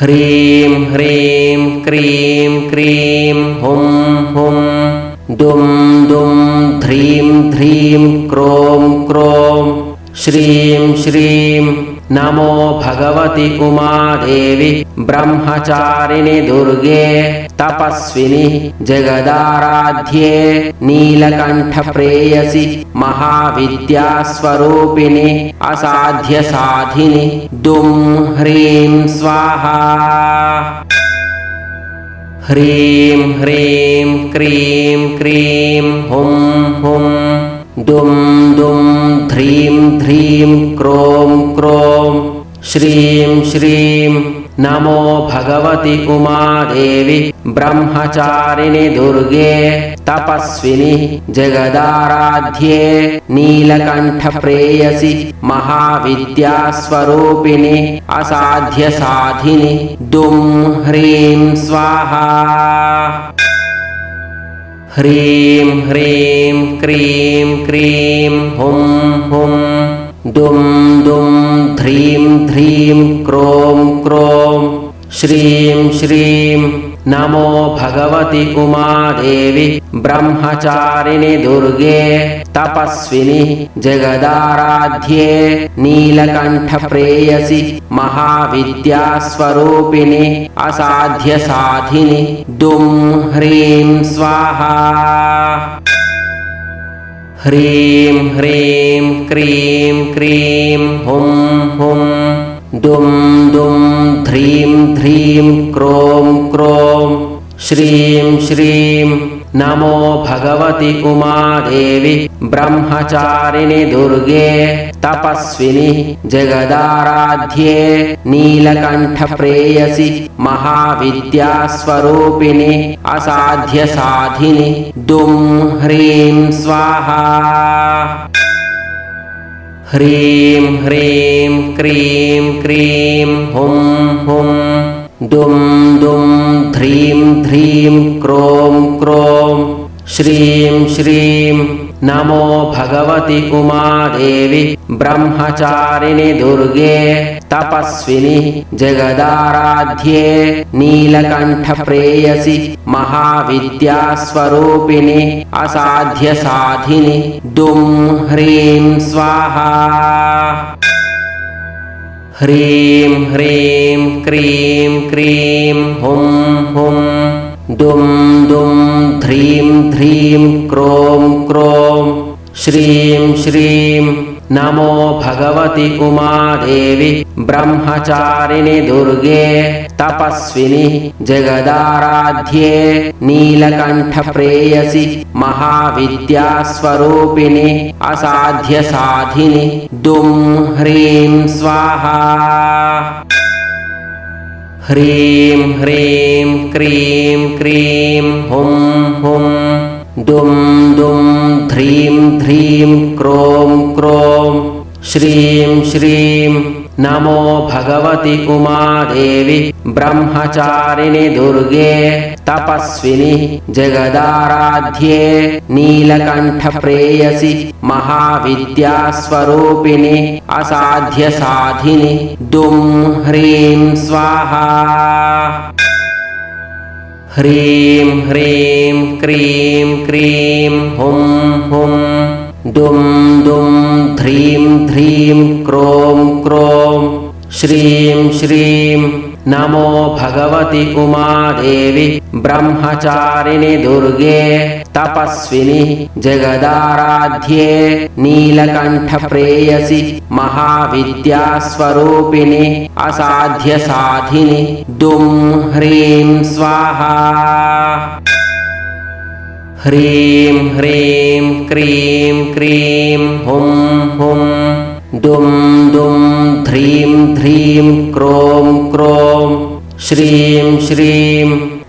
ह्रीं ह्रीं क्रीं क्रीं हुं हुं दुं दुं ध्रीं ध्रीं क्रों क्रों श्रीं श्रीं नमो भगवति पुमादेवी ब्रह्मचारिणि दुर्गे तपस्विनि जगदाराध्ये नीलकण्ठप्रेयसि महाविद्यास्वरूपिणि असाध्यसाधिनि दुं ह्रीं स्वाहा। ह्रीं ह्रीं क्रीं क्रीं हुं हुं। హుం హుం దుం దుం ధ్రీం ధ్రీం క్రోం క్రోం శ్రీం శ్రీం నమో భగవతి ఉమాదేవి బ్రహ్మచారిణి దుర్గే తపస్విని జగదారాధ్యే నీలకంఠ ప్రేయసి మహావిద్యాస్వరూపిణి అసాధ్య సాధిని దుం హ్రీం హ్రీం హ్రీం క్రీం క్రీం హుం హుం దుం దుం ధ్రీం ధ్రీం క్రోం క్రోం శ్రీం శ్రీం నమో భగవతి ఉమాదేవి బ్రహ్మచారిణి దుర్గే తపస్విని జగదారాధ్యే నీలకంఠ ప్రేయసి మహావిద్యాస్వరూపిణి అసాధ్య సాధిని దుం హ్రీం స్వాహా హ్రీం హ్రీం క్రీం క్రీం హుం హుం దుం దుం ధ్రీం ధ్రీం క్రోం క్రోం శ్రీం శ్రీం నమో భగవతి ఉమాదేవి బ్రహ్మచారిణి దుర్గే తపస్విని జగదారాధ్యే నీలకంఠ ప్రేయసి మహావిద్యాస్వరూపిణి అసాధ్య ह्रीं ह्रीं क्रीं क्रीं हुं हुं दुं दुं ध्रीं ध्रीं क्रों क्रों श्रीं श्रीं క్రోం క్రోం శ్రీం శ్రీం నమో భగవతి ఉమాదేవి బ్రహ్మచారిణి దుర్గే తపస్విని జగదారాధ్యే నీలకంఠ ప్రేయసి మహావిద్యాస్వరూపిణి అసాధ్య సాధిని దుం హ్రీం స్వాహా హ్రీం హ్రీం క్రీం క్రీం హుం హుం దుం దుం ధ్రీం ధ్రీం క్రోం క్రోం శ్రీం శ్రీం నమో భగవతి ఉమాదేవి బ్రహ్మచారిణి దుర్గే తపస్విని జగదారాధ్యే ह्रीं ह्रीं क्रीं क्रीं हुं हुं दुं दुं ध्रीं ध्रीं क्रों क्रों श्रीं श्रीं దుం దుం ధ్రీం ధ్రీం క్రోం క్రోం శ్రీం శ్రీం నమో భగవతి ఉమాదేవి బ్రహ్మచారిణి దుర్గే తపస్విని జగదారాధ్యే నీలకంఠ ప్రేయసి మహావిద్యాస్వరూపిణి అసాధ్య సాధిని దుం హ్రీం స్వాహా హ్రీం హ్రీం క్రీం క్రీం హుం హుం దుం దుం ధ్రీం ధ్రీం క్రోం క్రోం శ్రీం శ్రీం నమో భగవతి ఉమాదేవి ह्रीं ह्रीं क्रीं क्रीं हुं हुं दुं दुं ध्रीं ध्रीं क्रों क्रों श्रीं श्रीं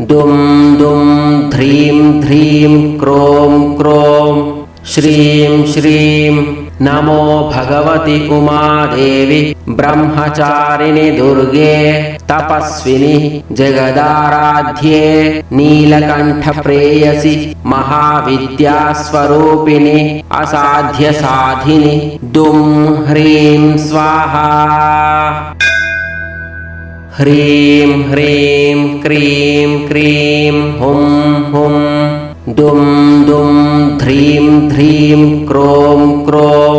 दुं दुं ध्रीं ध्रीं क्रों क्रों श्रीं श्रीं नमो भगवति उमादेवि ब्रह्मचारिणि दुर्गे तपस्विनि जगदाराध्ये नीलकण्ठप्रेयसि महाविद्यास्वरूपिणि असाध्यसाधिनि दुं ह्रीं स्वाहा ह्रीं ह्रीं क्रीं क्रीं हुं हुं दुं दुं ध्रीं ध्रीं क्रों क्रों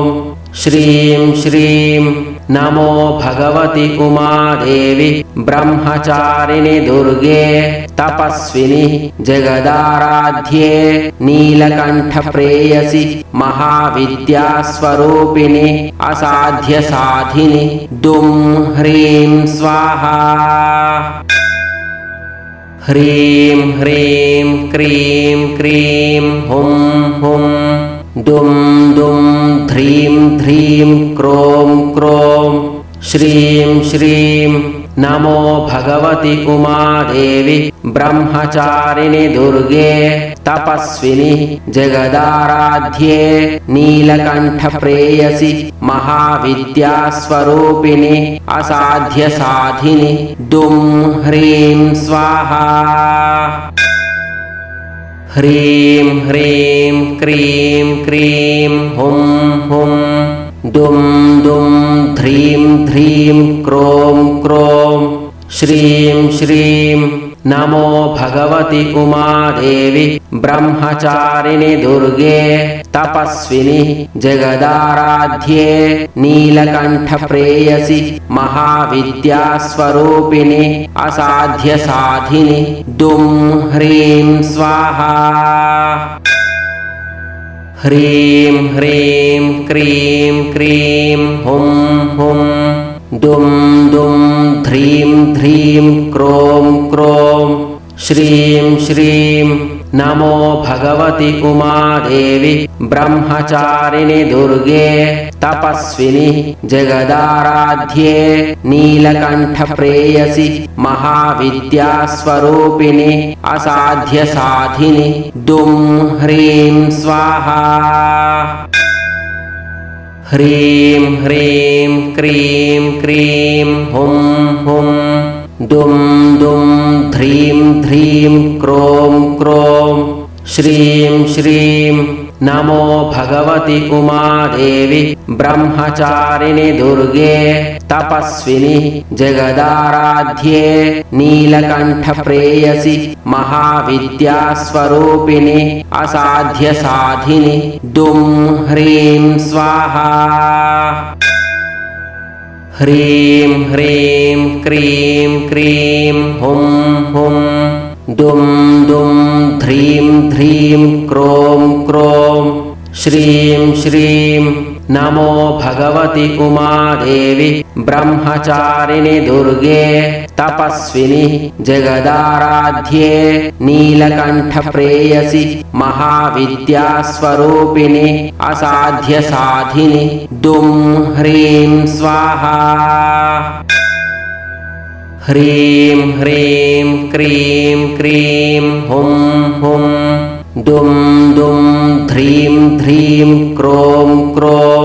श्रीं श्रीं नमो भगवति उमादेवि ब्रह्मचारिणि दुर्गे तपस्विनि जगदाराध्ये नीलकण्ठप्रेयसि महाविद्यास्वरूपिणि असाध्यसाधिनि दुं ह्रीं स्वाहा। ह्रीं ह्रीं क्रीं क्रीं हुं हुं दुं दुं ध्रीं ध्रीं क्रों क्रों श्रीं श्रीं नमो भगवति उमादेवि ब्रह्मचारिणि दुर्गे तपस्विनि जगदाराध्ये नीलकण्ठप्रेयसि महाविद्यास्वरूपिणि असाध्यसाधिनि दुं ह्रीं स्वाहा ह्रीं ह्रीं क्रीं क्रीं हुं हुं दुं दुं ध्रीं ध्रीं क्रों क्रों श्रीं श्रीं नमो भगवति उमादेवि ब्रह्मचारिणि दुर्गे तपस्विनि जगदाराध्ये नीलकण्ठप्रेयसि महाविद्यास्वरूपिणि असाध्यसाधिनि दुं ह्रीं स्वाहा ह्रीं ह्रीं क्रीं क्रीं हुं हुं दुं दुं ध्रीं ध्रीं क्रों क्रों श्रीं श्रीं नमो भगवति उमादेवि ब्रह्मचारिणि दुर्गे तपस्विनि जगदाराध्ये नीलकण्ठप्रेयसि महाविद्यास्वरूपिणि असाध्यसाधिनि दुं ह्रीं स्वाहा ह्रीं ह्रीं क्रीं क्रीं हुं हुं दुं दुं ध्रीं ध्रीं क्रों क्रों श्रीं श्रीं नमो भगवति उमादेवि ब्रह्मचारिणि दुर्गे तपस्विनि जगदाराध्ये नीलकण्ठप्रेयसि महाविद्यास्वरूपिणि असाध्यसाधिनि दुं ह्रीं स्वाहा। ह्रीं ह्रीं क्रीं क्रीं हुं हुं दुं दुं ध्रीं ध्रीं क्रों क्रों श्रीं श्रीं नमो भगवति उमादेवि ब्रह्मचारिणि दुर्गे तपस्विनि जगदाराध्ये नीलकण्ठप्रेयसि महाविद्यास्वरूपिणि असाध्यसाधिनि दुं ह्रीं स्वाहा ह्रीं ह्रीं क्रीं क्रीं हुं हुं दुं दुं ध्रीं ध्रीं क्रों क्रों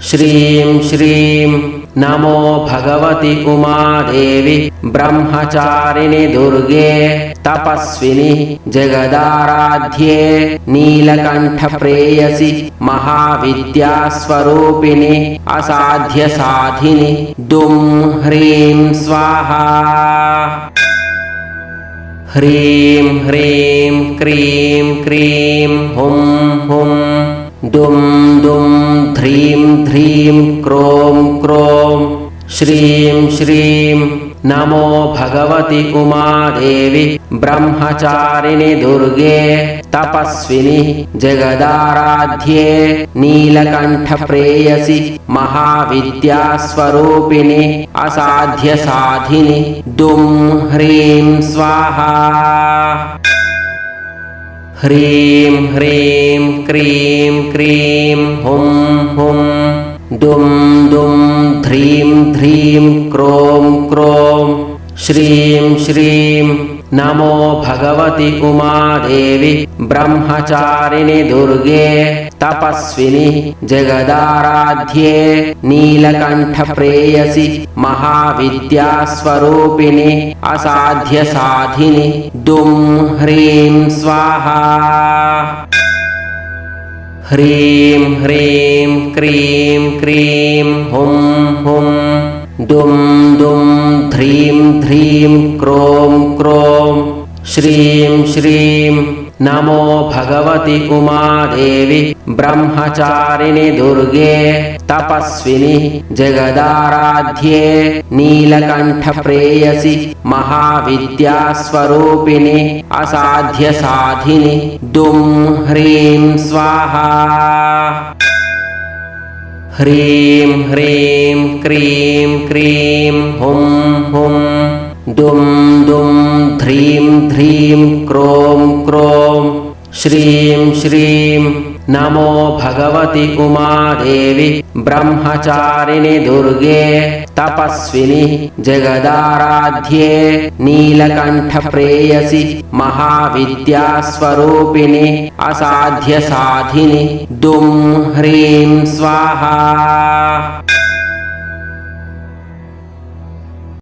श्रीं श्रीं नमो भगवति उमादेवि ब्रह्मचारिणि दुर्गे तपस्विनि जगदाराध्ये नीलकण्ठप्रेयसि महाविद्यास्वरूपिणि असाध्यसाधिनि दुं ह्रीं स्वाहा ह्रीं ह्रीं क्रीं क्रीं हुं हुं दुं दुं ध्रीं ध्रीं क्रों क्रों श्रीं श्रीं नमो भगवति उमादेवि ब्रह्मचारिणि दुर्गे तपस्विनि जगदाराध्ये नीलकण्ठप्रेयसि महाविद्यास्वरूपिणि असाध्यसाधिनि दुं ह्रीं स्वाहा ह्रीं ह्रीं क्रीं क्रीं हुं हुं दुं दुं ध्रीं ध्रीं क्रों क्रों श्रीं श्रीं నమో భగవతి ఉమాదేవి బ్రహ్మచారిణి దుర్గే తపస్విని జగదారాధ్యే నీలకంఠ ప్రేయసి మహావిద్యాస్వరూపిణి అసాధ్య సాధిని దుం హ్రీం స్వాహా. హ్రీం హ్రీం క్రీం క్రీం హుం హుం దుం దుం ధ్రీం ధ్రీం క్రోం క్రోం శ్రీం శ్రీం నమో భగవతి ఉమాదేవి బ్రహ్మచారిణి దుర్గే తపస్విని జగదారాధ్యే నీలకంఠ ప్రేయసి మహావిద్యాస్వరూపిణి అసాధ్య ह्रीं ह्रीं क्रीं क्रीं हुं हुं दुं दुं ध्रीं ध्रीं क्रों क्रों श्रीं श्रीं క్రోం క్రోం శ్రీం శ్రీం నమో భగవతి ఉమాదేవి బ్రహ్మచారిణి దుర్గే తపస్విని జగదారాధ్యే నీలకంఠ ప్రేయసి